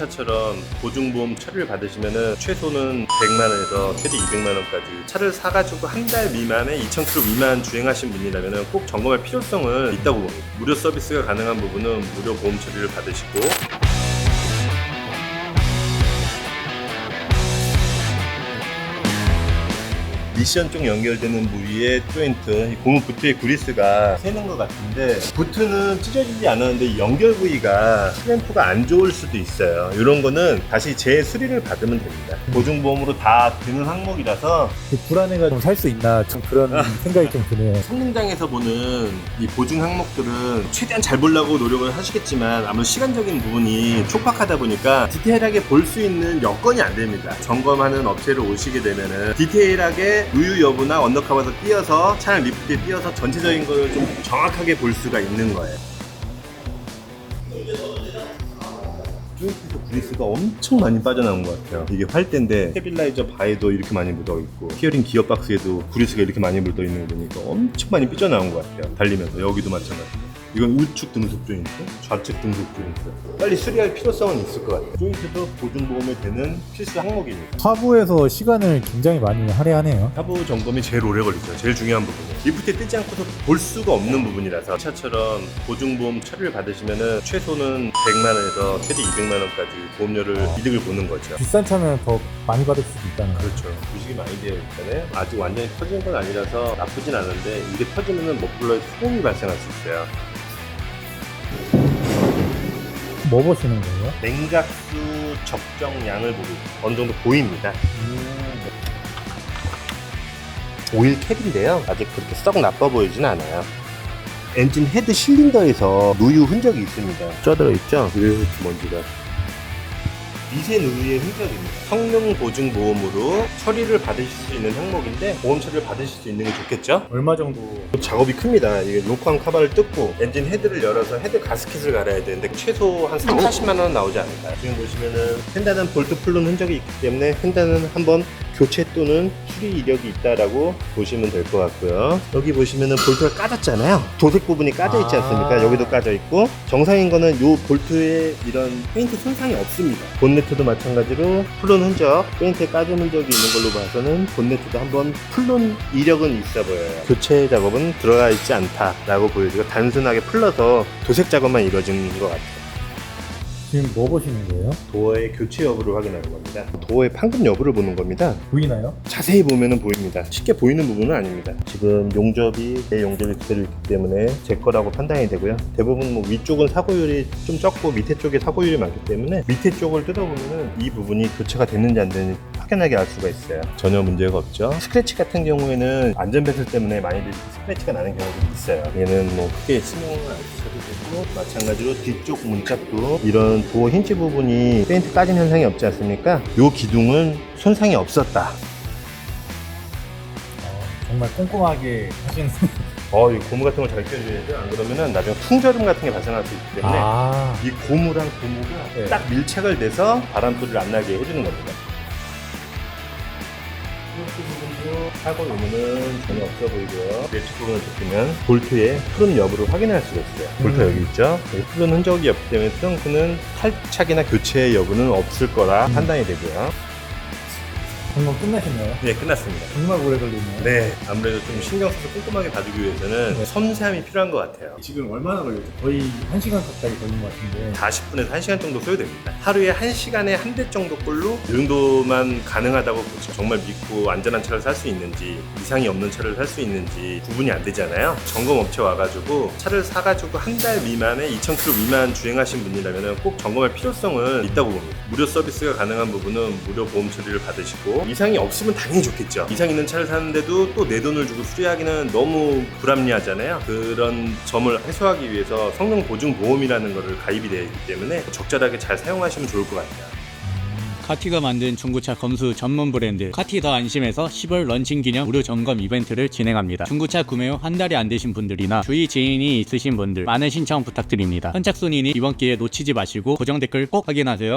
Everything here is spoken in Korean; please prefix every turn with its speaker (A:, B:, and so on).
A: 차처럼 보증보험 처리를 받으시면은 최소는 100만 원에서 최대 200만 원까지 차를 사가지고 한 달 미만에 2,000km 미만 주행하신 분이라면은 꼭 점검할 필요성은 있다고 봅니다. 무료 서비스가 가능한 부분은 무료 보험 처리를 받으시고 미션 쪽 연결되는 부위의 조인트, 이 고무 부트의 그리스가 새는 것 같은데 부트는 찢어지지 않았는데 이 연결 부위가 클램프가 안 좋을 수도 있어요. 이런 거는 다시 재수리를 받으면 됩니다. 보증보험으로 다 드는 항목이라서
B: 그 불안해가 좀 살 수 있나 좀 그런 생각이 좀 드네요.
A: 성능장에서 보는 이 보증 항목들은 최대한 잘 보려고 노력을 하시겠지만 아무래도 시간적인 부분이 촉박하다 보니까 디테일하게 볼 수 있는 여건이 안 됩니다. 점검하는 업체를 오시게 되면은 디테일하게 누유 여부나 언더커버에서 띄어서 차량 리프트에 띄어서 전체적인 걸좀 정확하게 볼 수가 있는 거예요. 조인트에서 그리스가 엄청 많이 빠져나온 것 같아요. 이게 활대인데 스테빌라이저 바에도 이렇게 많이 묻어 있고 스티어링 기어 박스에도 그리스가 이렇게 많이 묻어 있는 거 보니까 엄청 많이 삐져나온 것 같아요. 달리면서 여기도 마찬가지고. 이건 우측 등속 조인트, 좌측 등속 조인트. 빨리 수리할 필요성은 있을 것 같아요. 조인트도 보증보험에 되는 필수 항목이니까.
B: 화부에서 시간을 굉장히 많이 할애하네요.
A: 하부 점검이 제일 오래 걸리죠. 제일 중요한 부분이. 리프트에 뜨지 않고서 볼 수가 없는 부분이라서 차처럼 보증보험 처리를 받으시면은 최소는 100만 원에서 최대 200만 원까지 보험료를 이득을 보는 거죠.
B: 비싼 차면 더 많이 받을 수도 있다는 거예요.
A: 그렇죠. 부식이 많이 되어 있잖아요. 아직 완전히 터진 건 아니라서 나쁘진 않은데 이게 터지면은 머플러에 소음이 발생할 수 있어요.
B: 뭐 보시는 거예요?
A: 냉각수 적정량을 보고 어느 정도 보입니다. 오일 캡인데요. 아직 그렇게 썩 나빠 보이진 않아요. 엔진 헤드 실린더에서 누유 흔적이 있습니다. 쪄들어 있죠? 그래서 먼지가. 미세 누유의 흔적입니다. 성능 보증 보험으로 처리를 받으실 수 있는 항목인데 보험 처리를 받으실 수 있는 게 좋겠죠?
B: 얼마 정도?
A: 작업이 큽니다. 이게 로크한 카바를 뜯고 엔진 헤드를 열어서 헤드 가스켓을 갈아야 되는데 최소 한 3, 40만 원 나오지 않을까요? 지금 보시면은 펜다는 볼트 풀른 흔적이 있기 때문에 펜다는 한번 교체 또는 수리 이력이 있다라고 보시면 될 것 같고요. 여기 보시면은 볼트가 까졌잖아요. 도색 부분이 까져 있지 않습니까?
B: 아.
A: 여기도 까져 있고 정상인 거는 요 볼트에 이런 페인트 손상이 없습니다. 본네트도 마찬가지로 풀른 흔적, 페인트에 까진 흔적이 있는 걸로 봐서는 본네트도 한번 풀른 이력은 있어 보여요. 교체 작업은 들어가 있지 않다라고 보여지고 단순하게 풀러서 도색 작업만 이루어지는 것 같아요.
B: 지금 뭐 보시는 거예요?
A: 도어의 교체 여부를 확인하는 겁니다. 도어의 판금 여부를 보는 겁니다.
B: 보이나요?
A: 자세히 보면은 보입니다. 쉽게 보이는 부분은 아닙니다. 지금 용접이 내 용접이 그대로 있기 때문에 제 거라고 판단이 되고요. 대부분 뭐 위쪽은 사고율이 좀 적고 밑에 쪽에 사고율이 많기 때문에 밑에 쪽을 뜯어보면은 이 부분이 교체가 됐는지 안 됐는지 확연하게 알 수가 있어요. 전혀 문제가 없죠. 스크래치 같은 경우에는 안전벨트 때문에 많이들 스크래치가 나는 경우도 있어요. 얘는 뭐 크게 신경을 안 쓰셔도 되고 마찬가지로 뒤쪽 문짝도 이런 도어 힌지 부분이 페인트 까진 현상이 없지 않습니까? 요 기둥은 손상이 없었다.
B: 어, 정말 꼼꼼하게 하시는.
A: 어, 이 고무 같은 걸 잘 껴줘야죠. 안 그러면은 나중에 풍절음 같은 게 발생할 수 있기 때문에
B: 아,
A: 이 고무랑 고무가
B: 네.
A: 딱 밀착을 돼서 바람 소리를 안 나게 해주는 겁니다. 사고 요금은 전혀 없어 보이고요. 내측 부분을 좁히면 볼트의 푸른 여부를 확인할 수가 있어요. 볼트
B: 음.
A: 여기 있죠? 여기 푸른 흔적이 없기 때문에 트렁크는 탈착이나 교체 여부는 없을 거라
B: 음.
A: 판단이 되고요.
B: 점검 끝나셨나요?
A: 네, 끝났습니다.
B: 정말 오래 걸리네요.
A: 네, 아무래도 좀 신경 써서 꼼꼼하게 봐주기 위해서는
B: 네.
A: 섬세함이 필요한 것 같아요.
B: 지금 얼마나 걸렸죠? 거의 1시간 가까이 걸린 것 같은데.
A: 40분에서 1시간 정도 소요됩니다. 하루에 1시간에 한 대 정도 꼴로 이 정도만 가능하다고 보죠. 정말 믿고 안전한 차를 살 수 있는지 이상이 없는 차를 살 수 있는지 구분이 안 되잖아요. 점검 업체 와가지고 차를 사가지고 한 달 미만에 2,000km 미만 주행하신 분이라면 꼭 점검할 필요성은 있다고 봅니다. 무료 서비스가 가능한 부분은 무료 보험 처리를 받으시고 이상이 없으면 당연히 좋겠죠. 이상 있는 차를 사는데도 또 내 돈을 주고 수리하기는 너무 불합리하잖아요. 그런 점을 해소하기 위해서 성능 보증 보험이라는 것을 가입이 되어 있기 때문에 적절하게 잘 사용하시면 좋을 것 같아요.
C: 카티가 만든 중고차 검수 전문 브랜드 카티 더 안심에서 10월 런칭 기념 무료 점검 이벤트를 진행합니다. 중고차 구매 후 한 달이 안 되신 분들이나 주위 지인이 있으신 분들 많은 신청 부탁드립니다. 선착순이니 이번 기회 놓치지 마시고 고정 댓글 꼭 확인하세요.